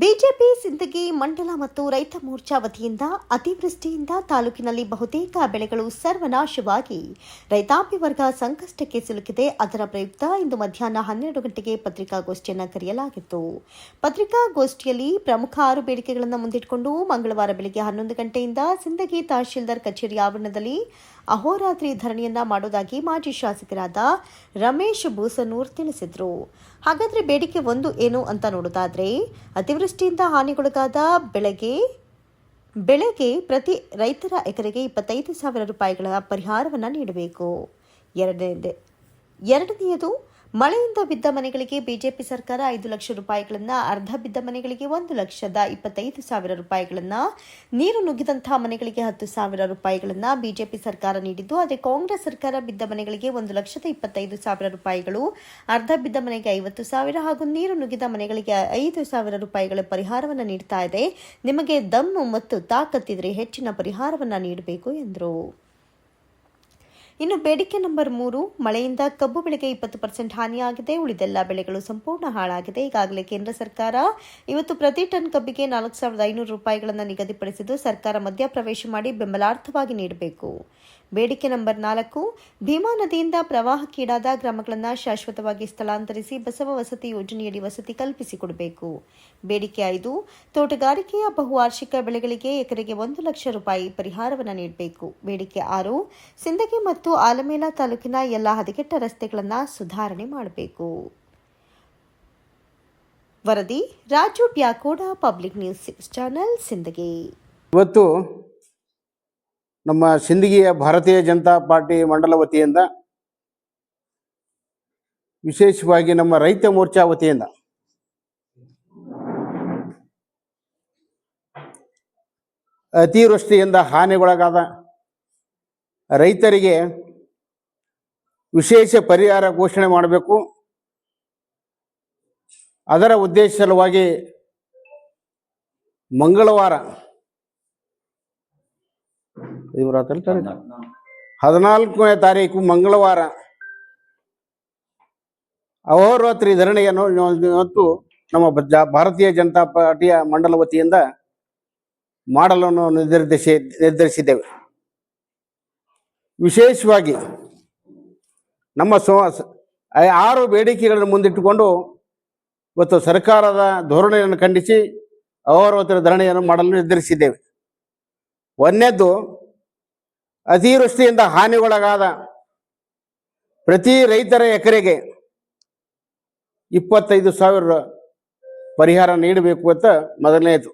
BJP, Sindagi, ಮಂಡಲ ಮತ್ತು ರೈತ ಮೋರ್ಚಾ ವತಿಯಿಂದ ಅತಿವೃಷ್ಟಿಯಿಂದ ತಾಲೂಕಿನಲ್ಲಿ ಬಹುತೇಕ ಬೆಳೆಗಳು ಸರ್ವನಾಶವಾಗಿ. ರೈತಾಪಿ ವರ್ಗ ಸಂಕಷ್ಟಕ್ಕೆ ಸಿಲುಕಿದೆ. ಅದರ ಪ್ರಯುಕ್ತ ಇಂದು ಮಧ್ಯಾಹ್ನ ಹನ್ನೆರಡು ಗಂಟೆಗೆ ಪತ್ರಿಕಾಗೋಷ್ಠಿಯನ್ನು ಕರೆಯಲಾಗಿತ್ತು. ಪತ್ರಿಕಾಗೋಷ್ಠಿಯಲ್ಲಿ ಪ್ರಮುಖ ಆರು ಬೇಡಿಕೆಗಳನ್ನು ಮುಂದಿಟ್ಟುಕೊಂಡು ಮಂಗಳವಾರ ಬೆಳಗ್ಗೆ ಹನ್ನೊಂದು ಗಂಟೆಯಿಂದ ಸಿಂದಗಿ ತಹಶೀಲ್ದಾರ್ ಕಚೇರಿ ಆವರಣದಲ್ಲಿ ಅಹೋರಾತ್ರಿ ಧರಣಿಯನ್ನ ಮಾಡೋದಾಗಿ ಮಾಜಿ ಶಾಸಕರಾದ ರಮೇಶ್ ಬೂಸನೂರ್ ತಿಳಿಸಿದ್ರು. ಹಾಗಾದ್ರೆ ಬೇಡಿಕೆ ಒಂದು ಏನು ಅಂತ ನೋಡೋದಾದ್ರೆ, ಅತಿವೃಷ್ಟಿಯಿಂದ ಹಾನಿಗೊಳಗಾದ ಬೆಳೆಗೆ ಬೆಳೆಗೆ ಪ್ರತಿ ರೈತರ ಎಕರೆಗೆ ಇಪ್ಪತ್ತೈದು ಸಾವಿರ ರೂಪಾಯಿಗಳ ಪರಿಹಾರವನ್ನು ನೀಡಬೇಕು. ಎರಡನೇ ಎರಡನೆಯದು ಮಳೆಯಿಂದ ಬಿದ್ದ ಮನೆಗಳಿಗೆ ಬಿಜೆಪಿ ಸರ್ಕಾರ ಐದು ಲಕ್ಷ ರೂಪಾಯಿಗಳನ್ನ, ಅರ್ಧ ಬಿದ್ದ ಮನೆಗಳಿಗೆ ಒಂದು ಲಕ್ಷದ ಇಪ್ಪತ್ತೈದು ಸಾವಿರ ರೂಪಾಯಿಗಳನ್ನ, ನೀರು ನುಗ್ಗಿದಂತಹ ಮನೆಗಳಿಗೆ ಹತ್ತು ಸಾವಿರ ರೂಪಾಯಿಗಳನ್ನ ಬಿಜೆಪಿ ಸರ್ಕಾರ ನೀಡಿದ್ದು. ಆದರೆ ಕಾಂಗ್ರೆಸ್ ಸರ್ಕಾರ ಬಿದ್ದ ಮನೆಗಳಿಗೆ ಒಂದು ಲಕ್ಷದ ಇಪ್ಪತ್ತೈದು ಸಾವಿರ ರೂಪಾಯಿಗಳು, ಅರ್ಧ ಬಿದ್ದ ಮನೆಗೆ ಐವತ್ತು ಸಾವಿರ ಹಾಗೂ ನೀರು ನುಗ್ಗಿದ ಮನೆಗಳಿಗೆ ಐದು ಸಾವಿರ ರೂಪಾಯಿಗಳ ಪರಿಹಾರವನ್ನು ನೀಡ್ತಾ ಇದೆ. ನಿಮಗೆ ದಮ್ಮು ಮತ್ತು ತಾಕತ್ತಿದ್ರೆ ಹೆಚ್ಚಿನ ಪರಿಹಾರವನ್ನು ನೀಡಬೇಕು, ಎಂದರು. ಇನ್ನು ಬೇಡಿಕೆ ನಂಬರ್ ಮೂರು, ಮಳೆಯಿಂದ ಕಬ್ಬು ಬೆಳೆಗೆ ಇಪ್ಪತ್ತು ಪರ್ಸೆಂಟ್ ಹಾನಿಯಾಗಿದೆ. ಉಳಿದೆಲ್ಲ ಬೆಳೆಗಳು ಸಂಪೂರ್ಣ ಹಾಳಾಗಿದೆ. ಈಗಾಗಲೇ ಕೇಂದ್ರ ಸರ್ಕಾರ ಇವತ್ತು ಪ್ರತಿ ಟನ್ ಕಬ್ಬಿಗೆ ನಾಲ್ಕು ಸಾವಿರದ ಐನೂರು ರೂಪಾಯಿಗಳನ್ನು ನಿಗದಿಪಡಿಸಿದ್ದು ಸರ್ಕಾರ ಮಧ್ಯಪ್ರವೇಶ ಮಾಡಿ ಬೆಂಬಲಾರ್ಥವಾಗಿ ನೀಡಬೇಕು. ಬೇಡಿಕೆ ನಂಬರ್ ನಾಲ್ಕು, ಭೀಮಾ ನದಿಯಿಂದ ಪ್ರವಾಹಕ್ಕೀಡಾದ ಗ್ರಾಮಗಳನ್ನು ಶಾಶ್ವತವಾಗಿ ಸ್ಥಳಾಂತರಿಸಿ ಬಸವ ವಸತಿ ಯೋಜನೆಯಡಿ ವಸತಿ ಕಲ್ಪಿಸಿಕೊಡಬೇಕು. ಬೇಡಿಕೆ ಐದು, ತೋಟಗಾರಿಕೆಯ ಬಹುವಾರ್ಷಿಕ ಬೆಳೆಗಳಿಗೆ ಎಕರೆಗೆ ಒಂದು ಲಕ್ಷ ರೂಪಾಯಿ ಪರಿಹಾರವನ್ನು ನೀಡಬೇಕು. ಬೇಡಿಕೆ ಆರು, ಸಿಂದಗಿ ಮತ್ತು ಆಲಮೇಲ ತಾಲೂಕಿನ ಎಲ್ಲ ಹದಗೆಟ್ಟ ರಸ್ತೆಗಳನ್ನು ಸುಧಾರಣೆ ಮಾಡಬೇಕು. ವರದಿ, Raju Byakoda, public news channel, Sindagi. ಇವತ್ತು ನಮ್ಮ ಸಿಂದಗಿಯ ಭಾರತೀಯ ಜನತಾ ಪಾರ್ಟಿ ಮಂಡಲ ವತಿಯಿಂದ, ವಿಶೇಷವಾಗಿ ನಮ್ಮ ರೈತ ಮೋರ್ಚಾ ವತಿಯಿಂದ. ಅತಿವೃಷ್ಟಿಯಿಂದ ಹಾನಿಗೊಳಗಾದ ರೈತರಿಗೆ ವಿಶೇಷ ಪರಿಹಾರ ಘೋಷಣೆ ಮಾಡಬೇಕು. ಅದರ ಉದ್ದೇಶ ಸಲುವಾಗಿ ಮಂಗಳವಾರ ಇವ್ರ ಹದಿನಾಲ್ಕನೇ ತಾರೀಕು ಮಂಗಳವಾರ. ಅಹೋರಾತ್ರಿ ಧರಣಿಯನ್ನು ಮತ್ತು ನಮ್ಮ ಭಾರತೀಯ ಜನತಾ ಪಾರ್ಟಿಯ ಮಂಡಲ ವತಿಯಿಂದ ಮಾಡಲನ್ನು ನಿರ್ಧರಿಸಿ ನಿರ್ಧರಿಸಿದ್ದೇವೆ. ವಿಶೇಷವಾಗಿ ನಮ್ಮ ಸೋ ಆರು ಬೇಡಿಕೆಗಳನ್ನು ಮುಂದಿಟ್ಟುಕೊಂಡು ಇವತ್ತು ಸರ್ಕಾರದ ಧೋರಣೆಯನ್ನು ಖಂಡಿಸಿ ಅಹೋರಾತ್ರಿ ಧರಣಿಯನ್ನು ಮಾಡಲು ನಿರ್ಧರಿಸಿದ್ದೇವೆ. ಒಂದನೇದ್ದು ಅತಿವೃಷ್ಟಿಯಿಂದ ಹಾನಿಗೊಳಗಾದ ಪ್ರತಿ ರೈತರ ಎಕರೆಗೆ ಇಪ್ಪತ್ತೈದು ಸಾವಿರ ಪರಿಹಾರ ನೀಡಬೇಕು ಅಂತ ಮೊದಲನೇದು.